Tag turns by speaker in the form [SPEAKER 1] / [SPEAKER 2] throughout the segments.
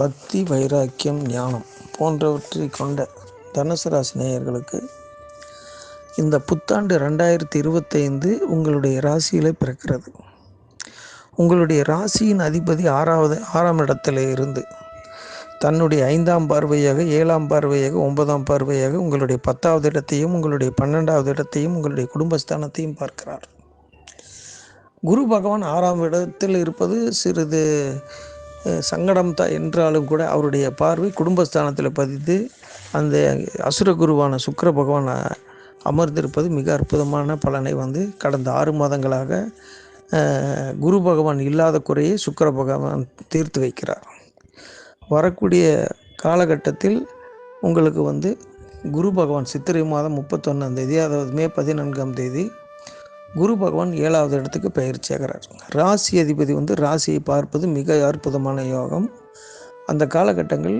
[SPEAKER 1] பக்தி வைராக்கியம் ஞானம் போன்றவற்றை கொண்ட தனுசு ராசி நேயர்களுக்கு இந்த புத்தாண்டு ரெண்டாயிரத்தி இருபத்தைந்து உங்களுடைய ராசியில் பிறக்கிறது. உங்களுடைய ராசியின் அதிபதி ஆறாவது ஆறாம் இடத்துல இருந்து தன்னுடைய ஐந்தாம் பார்வையாக ஏழாம் பார்வையாக ஒன்பதாம் பார்வையாக உங்களுடைய பத்தாவது இடத்தையும் உங்களுடைய பன்னெண்டாவது இடத்தையும் உங்களுடைய குடும்பஸ்தானத்தையும் பார்க்கிறார். குரு பகவான் ஆறாம் இடத்தில் இருப்பது சிறிது சங்கடம் தான் என்றாலும் கூட அவருடைய பார்வை குடும்பஸ்தானத்தில் பதித்து அந்த அசுர குருவான சுக்கிர பகவான் அமர்ந்திருப்பது மிக அற்புதமான பலனை வந்து கடந்த ஆறு மாதங்களாக குரு பகவான் இல்லாத குறையை சுக்கர பகவான் தீர்த்து வைக்கிறார். வரக்கூடிய காலகட்டத்தில் உங்களுக்கு வந்து குரு பகவான் சித்திரை மாதம் முப்பத்தொன்னாம் தேதி அதாவது மே பதினான்காம் தேதி குரு பகவான் ஏழாவது இடத்துக்கு பயிற்சியாகிறார் ராசி அதிபதி வந்து ராசியை பார்ப்பது மிக அற்புதமான யோகம். அந்த காலகட்டங்கள்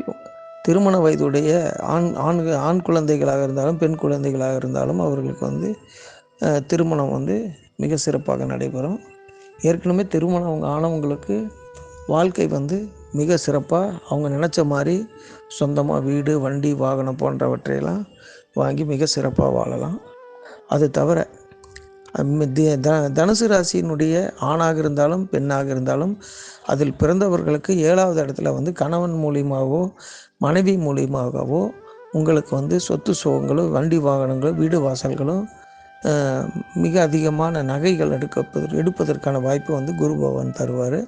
[SPEAKER 1] திருமண வயதுடைய ஆண் ஆண் ஆண் குழந்தைகளாக இருந்தாலும் பெண் குழந்தைகளாக இருந்தாலும் அவர்களுக்கு வந்து திருமணம் வந்து மிக சிறப்பாக நடைபெறும். ஏற்கனவே திருமணம் அவங்க ஆனவங்களுக்கு வாழ்க்கை வந்து மிக சிறப்பாக அவங்க நினச்ச மாதிரி சொந்தமாக வீடு வண்டி வாகனம் போன்றவற்றையெல்லாம் வாங்கி மிக சிறப்பாக வாழலாம். அது தவிர தனுசு ராசியினுடைய ஆணாக இருந்தாலும் பெண்ணாக இருந்தாலும் அதில் பிறந்தவர்களுக்கு ஏழாவது இடத்துல வந்து கணவன் மூலியமாகவோ மனைவி மூலியமாகவோ உங்களுக்கு வந்து சொத்து சுகங்களோ வண்டி வாகனங்களோ வீடு வாசல்களோ மிக அதிகமான நகைகள் எடுக்க எடுப்பதற்கான வாய்ப்பு வந்து குரு பகவான் தருவார்.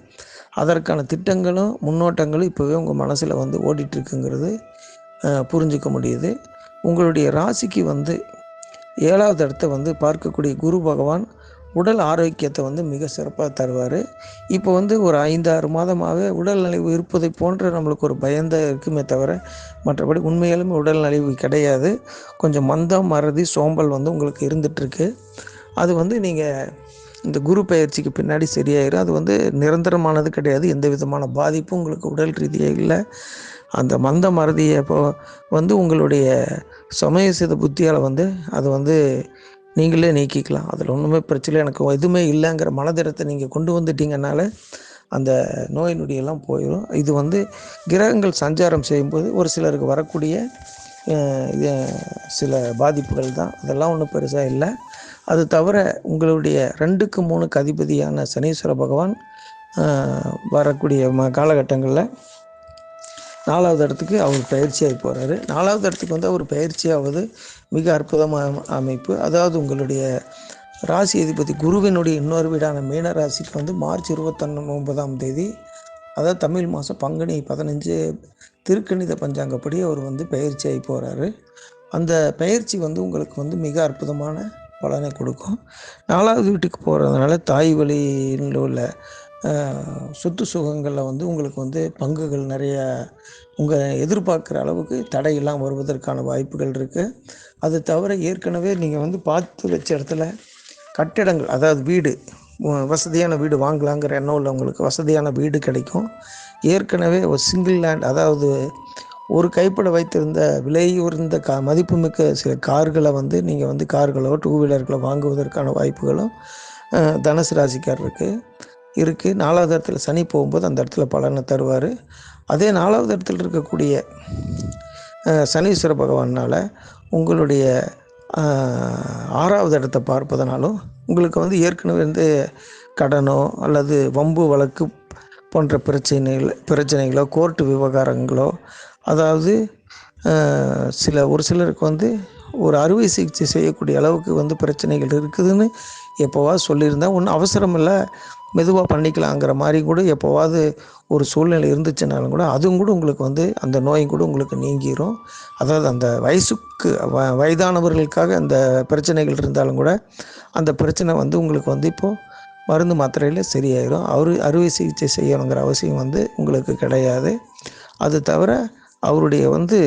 [SPEAKER 1] அதற்கான திட்டங்களும் முன்னோட்டங்களும் இப்போவே உங்கள் மனசில் வந்து ஓடிட்டுருக்குங்கிறது புரிஞ்சுக்க முடியுது. உங்களுடைய ராசிக்கு வந்து ஏழாவது இடத்த வந்து பார்க்கக்கூடிய குரு பகவான் உடல் ஆரோக்கியத்தை வந்து மிக சிறப்பாக தருவார். இப்போ வந்து ஒரு ஐந்தாறு மாதமாகவே உடல் நலிவு இருப்பதை போன்ற நம்மளுக்கு ஒரு பயந்த இருக்குமே தவிர மற்றபடி உண்மையிலுமே உடல் நலிவு கிடையாது. கொஞ்சம் மந்தம் மறதி சோம்பல் வந்து உங்களுக்கு இருந்துகிட்ருக்கு அது வந்து நீங்கள் இந்த குரு பயிற்சிக்கு பின்னாடி சரியாயிரும் அது வந்து நிரந்தரமானது கிடையாது. எந்த விதமான பாதிப்பும் உங்களுக்கு உடல் ரீதியாக இல்லை. அந்த மந்த மறதியை இப்போ வந்து உங்களுடைய சமய செய்த புத்தியால் வந்து அது வந்து நீங்களே நீக்கிக்கலாம். அதில் ஒன்றுமே பிரச்சனை எனக்கு எதுவுமே இல்லைங்கிற மனதிடத்தை நீங்கள் கொண்டு வந்துட்டீங்கனால அந்த நோய் நொடியெல்லாம் போயிடும். இது வந்து கிரகங்கள் சஞ்சாரம் செய்யும்போது ஒரு சிலருக்கு வரக்கூடிய இது, சில பாதிப்புகள் தான். அதெல்லாம் ஒன்றும் பெருசாக இல்லை. அது தவிர உங்களுடைய ரெண்டுக்கு மூணுக்கு அதிபதியான சனீஸ்வர பகவான் வரக்கூடிய ம காலகட்டங்களில் நாலாவது இடத்துக்கு அவர் பயிற்சியாகி போகிறாரு நாலாவது இடத்துக்கு வந்து அவர் பயிற்சியாவது மிக அற்புதமான அமைப்பு. அதாவது உங்களுடைய ராசி அதிபதி குருவினுடைய இன்னொரு வீடான மீன ராசிக்கு வந்து மார்ச் இருபத்தொன்னு ஒன்பதாம் தேதி அதாவது தமிழ் மாதம் பங்குனி பதினஞ்சு திருக்கணித பஞ்சாங்கப்படி அவர் வந்து பயிற்சியாகி போகிறாரு அந்த பயிற்சி வந்து உங்களுக்கு வந்து மிக அற்புதமான பலனை கொடுக்கும். நாலாவது வீட்டுக்கு போகிறதுனால தாய் வழியில் உள்ள சொத்து சுகங்களில் வந்து உங்களுக்கு வந்து பங்குகள் நிறைய உங்கள் எதிர்பார்க்குற அளவுக்கு தடையெல்லாம் வருவதற்கான வாய்ப்புகள் இருக்குது அது தவிர ஏற்கனவே நீங்கள் வந்து பார்த்து வச்ச இடத்துல கட்டிடங்கள் அதாவது வீடு வசதியான வீடு வாங்கலாங்கிற எண்ணம் உள்ளவங்களுக்கு வசதியான வீடு கிடைக்கும். ஏற்கனவே ஒரு சிங்கிள் லேண்ட் அதாவது ஒரு கைப்பட வைத்திருந்த விலை உயர்ந்த கா மதிப்புமிக்க சில கார்களை வந்து நீங்கள் வந்து கார்களோ டூ வீலர்களோ வாங்குவதற்கான வாய்ப்புகளும் தனுசு ராசிக்கார் இருக்குது இருக்குது நாலாவது இடத்துல சனி போகும்போது அந்த இடத்துல பலனை தருவார். அதே நாலாவது இடத்துல இருக்கக்கூடிய சனீஸ்வர பகவானால் உங்களுடைய ஆறாவது இடத்தை பார்ப்பதனாலும் உங்களுக்கு வந்து ஏற்கனவே வந்து கடனோ அல்லது வம்பு வழக்கு போன்ற பிரச்சனைகள் பிரச்சனைகளோ கோர்ட்டு விவகாரங்களோ அதாவது சில ஒரு சிலருக்கு வந்து ஒரு அறுவை சிகிச்சை செய்யக்கூடிய அளவுக்கு வந்து பிரச்சனைகள் இருக்குதுன்னு எப்போவா சொல்லியிருந்தா ஒன்றும் அவசரம் இல்லை மெதுவாக பண்ணிக்கலாங்கிற மாதிரி கூட எப்போவாது ஒரு சூழ்நிலை இருந்துச்சுனாலும் கூட அதுவும் கூட உங்களுக்கு வந்து அந்த நோயும் கூட உங்களுக்கு நீங்கிரும். அதாவது அந்த வயசுக்கு வ வயதானவர்களுக்காக அந்த பிரச்சனைகள் இருந்தாலும் கூட அந்த பிரச்சனை வந்து உங்களுக்கு வந்து இப்போது மருந்து மாத்திரையில் சரியாயிரும். அவரு அறுவை சிகிச்சை செய்யணுங்கிற அவசியம் வந்து உங்களுக்கு கிடையாது. அது தவிர அவருடைய வந்து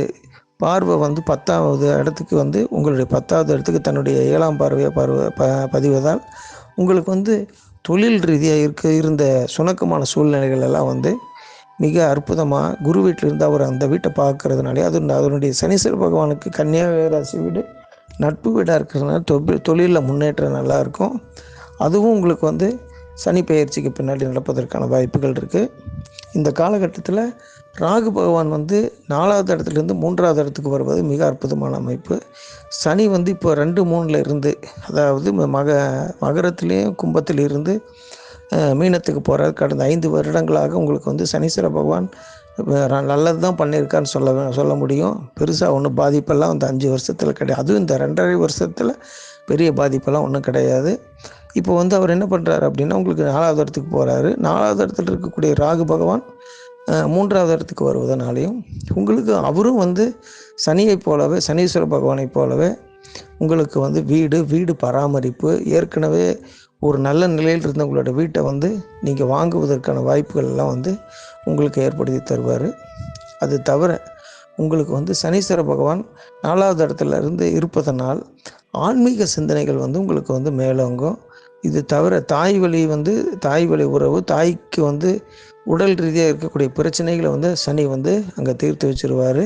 [SPEAKER 1] பார்வை வந்து பத்தாவது இடத்துக்கு வந்து உங்களுடைய பத்தாவது இடத்துக்கு தன்னுடைய ஏழாம் பார்வையை பார்வை ப பதிவதால் உங்களுக்கு வந்து தொழில் ரீதியாக இருக்க இருந்த சுணக்கமான சூழ்நிலைகள் எல்லாம் வந்து மிக அற்புதமாக குரு வீட்டில் இருந்து அவர் அந்த வீட்டை பார்க்கறதுனாலே அது அதனுடைய சனீஸ்வர பகவானுக்கு கன்னியாராசி வீடு நட்பு வீடாக இருக்கிறதுனால தொழில் தொழிலில் முன்னேற்றம் நல்லாயிருக்கும் அதுவும் உங்களுக்கு வந்து சனி பெயர்ச்சிக்கு பின்னாடி நடப்பதற்கான வாய்ப்புகள் இருக்குது இந்த காலகட்டத்தில் ராகு பகவான் வந்து நாலாவது இடத்துலேருந்து மூன்றாவது இடத்துக்கு வருவது மிக அற்புதமான அமைப்பு. சனி வந்து இப்போ ரெண்டு மூணில் இருந்து அதாவது மக மகரத்துலேயும் கும்பத்தில் இருந்து மீனத்துக்கு போகிற கடந்த ஐந்து வருடங்களாக உங்களுக்கு வந்து சனீஸ்வர பகவான் நல்லது தான் பண்ணியிருக்கான்னு சொல்ல சொல்ல முடியும். பெருசாக ஒன்றும் பாதிப்பெல்லாம் அந்த அஞ்சு வருஷத்தில் கிடையாது. அதுவும் இந்த ரெண்டரை வருஷத்தில் பெரிய பாதிப்பெல்லாம் ஒன்றும் கிடையாது. இப்போ வந்து அவர் என்ன பண்ணுறாரு அப்படின்னா உங்களுக்கு நாலாவது இடத்துக்கு போகிறாரு நாலாவது இடத்துல இருக்கக்கூடிய ராகு பகவான் மூன்றாவது இடத்துக்கு வருவதனாலையும் உங்களுக்கு அவரும் வந்து சனியை போலவே சனீஸ்வர பகவானை போலவே உங்களுக்கு வந்து வீடு வீடு பராமரிப்பு ஏற்கனவே ஒரு நல்ல நிலையில் இருந்த உங்களோட வீட்டை வந்து நீங்கள் வாங்குவதற்கான வாய்ப்புகள் எல்லாம் வந்து உங்களுக்கு ஏற்படுத்தி தருவார். அது தவிர உங்களுக்கு வந்து சனீஸ்வர பகவான் நாலாவது இடத்துல இருந்து இருப்பதனால் ஆன்மீக சிந்தனைகள் வந்து உங்களுக்கு வந்து மேலோங்கும். இது தவிர தாய் வழி வந்து தாய் வழி உறவு தாய்க்கு வந்து உடல் ரீதியாக இருக்கக்கூடிய பிரச்சனைகளை வந்து சனி வந்து அங்கே தீர்த்து வச்சிருவார்.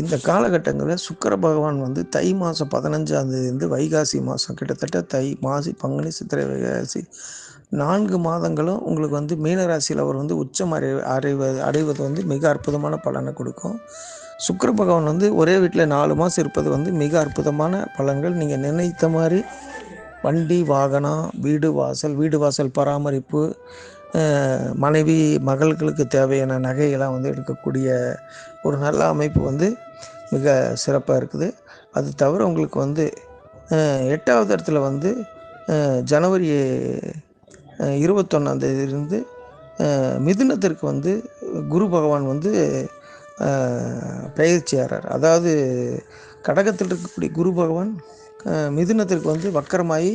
[SPEAKER 1] இந்த காலகட்டங்களில் சுக்கர பகவான் வந்து தை மாதம் பதினஞ்சாம் தேதியிருந்து வைகாசி மாதம் கிட்டத்தட்ட தை மாசி பங்குனி சித்திரை வைகாசி நான்கு மாதங்களும் உங்களுக்கு வந்து மீனராசியில் அவர் வந்து உச்சம் அடை அடைவது அடைவது வந்து மிக அற்புதமான பலனை கொடுக்கும். சுக்கர பகவான் வந்து ஒரே வீட்டில் நாலு மாதம் இருப்பது வந்து மிக அற்புதமான பலன்கள். நீங்கள் நினைத்த மாதிரி வண்டி வாகனம் வீடு வாசல் வீடு வாசல் பராமரிப்பு மனைவி மகள்களுக்கு தேவையான நகையெல்லாம் வந்து எடுக்கக்கூடிய ஒரு நல்ல அமைப்பு வந்து மிக சிறப்பாக இருக்குது. அது தவிர உங்களுக்கு வந்து எட்டாவது இடத்துல வந்து ஜனவரி இருபத்தொன்னாந்தேதியிலிருந்து மிதுனத்திற்கு வந்து குரு பகவான் வந்து பயிற்சியாகிறார் அதாவது கடகத்தில் இருக்கக்கூடிய குரு பகவான் மிதுனத்திற்கு வந்து வக்கரமாகி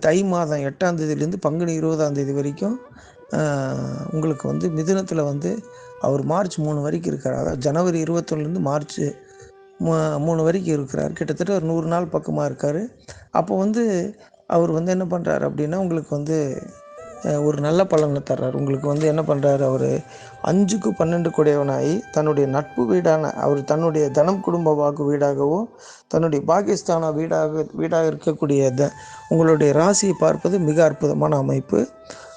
[SPEAKER 1] தை மாதம் எட்டாம் தேதியிலேருந்து பங்குனி இருபதாம் தேதி வரைக்கும் உங்களுக்கு வந்து மிதுனத்தில் வந்து அவர் மார்ச் மூணு வரைக்கும் இருக்கார் அதாவது ஜனவரி இருபத்தொன்னுலேருந்து மார்ச் மூணு வரைக்கும் இருக்கிறார். கிட்டத்தட்ட ஒரு நூறு நாள் பக்கமாக இருக்கார். அப்போ வந்து அவர் வந்து என்ன பண்ணுறாரு அப்படின்னா உங்களுக்கு வந்து ஒரு நல்ல பலனை தர்றார். உங்களுக்கு வந்து என்ன பண்ணுறாரு அவர் அஞ்சுக்கு பன்னெண்டு குடையவனாகி தன்னுடைய நட்பு வீடான அவர் தன்னுடைய தனம் குடும்ப வாக்கு வீடாகவும் தன்னுடைய பாகிஸ்தான வீடாக வீடாக இருக்கக்கூடிய த உங்களுடைய ராசியை பார்ப்பது மிக அற்புதமான அமைப்பு.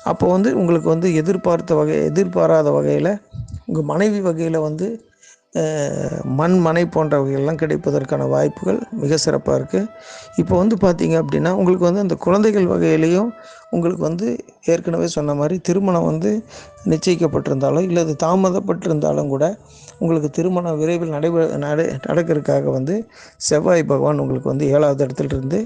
[SPEAKER 1] அப்போ வந்து உங்களுக்கு வந்து எதிர்பார்த்த வகை எதிர்பாராத வகையில் உங்கள் மனைவி வகையில் வந்து மண் மனை போன்ற கிடைப்பதற்கான வாய்ப்புகள் மிக சிறப்பாக இருக்குது இப்போ வந்து பார்த்திங்க அப்படின்னா உங்களுக்கு வந்து அந்த குழந்தைகள் வகையிலையும் உங்களுக்கு வந்து ஏற்கனவே சொன்ன மாதிரி திருமணம் வந்து நிச்சயிக்கப்பட்டிருந்தாலும் இல்லை அது தாமதப்பட்டிருந்தாலும் கூட உங்களுக்கு திருமணம் விரைவில் நடைபெற நட நடக்கிறதுக்காக வந்து செவ்வாய் பகவான் உங்களுக்கு வந்து ஏழாவது இடத்துல இருந்து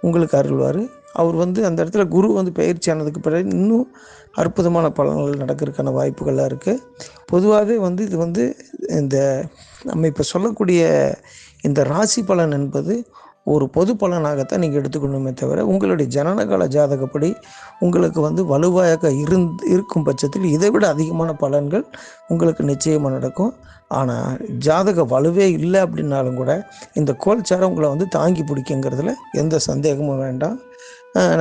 [SPEAKER 1] உங்களுக்கு அருள்வார். அவர் வந்து அந்த இடத்துல குரு வந்து பயிற்சி ஆனதுக்கு பிறகு இன்னும் அற்புதமான பலன்கள் நடக்கிறதுக்கான வாய்ப்புகள்லாம் இருக்குது பொதுவாகவே வந்து இது வந்து இந்த நம்ம இப்போ சொல்லக்கூடிய இந்த ராசி பலன் என்பது ஒரு பொது பலனாகத்தான் நீங்கள் எடுத்துக்கணுமே தவிர உங்களுடைய ஜனனகால ஜாதகப்படி உங்களுக்கு வந்து வலுவாக இருந்து இருக்கும் பட்சத்தில் இதை விட அதிகமான பலன்கள் உங்களுக்கு நிச்சயமாக நடக்கும். ஆனால் ஜாதக வலுவே இல்லை அப்படின்னாலும் கூட இந்த கோல்சாரம் உங்களை வந்து தாங்கி பிடிக்குங்கிறதுல எந்த சந்தேகமும் வேண்டாம்.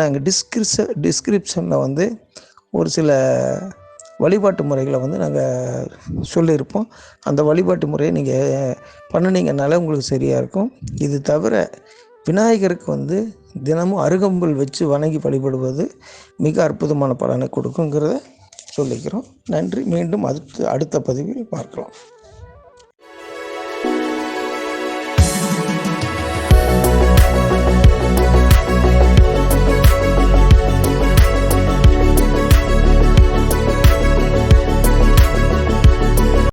[SPEAKER 1] நாங்கள் டிஸ்கிரிப்ஷ டிஸ்கிரிப்ஷனில் வந்து ஒரு சில வழிபாட்டு முறைகளை வந்து நாங்கள் சொல்லியிருப்போம். அந்த வழிபாட்டு முறையை நீங்கள் பண்ணினீங்கனால உங்களுக்கு சரியாக இருக்கும். இது தவிர விநாயகருக்கு வந்து தினமும் அருகம்புல் வச்சு வணங்கி வழிபடுவது மிக அற்புதமான பலனை கொடுக்குங்கிறத சொல்லிக்கிறோம். நன்றி. மீண்டும் அடுத்து அடுத்த பதிவில் பார்க்கலாம்.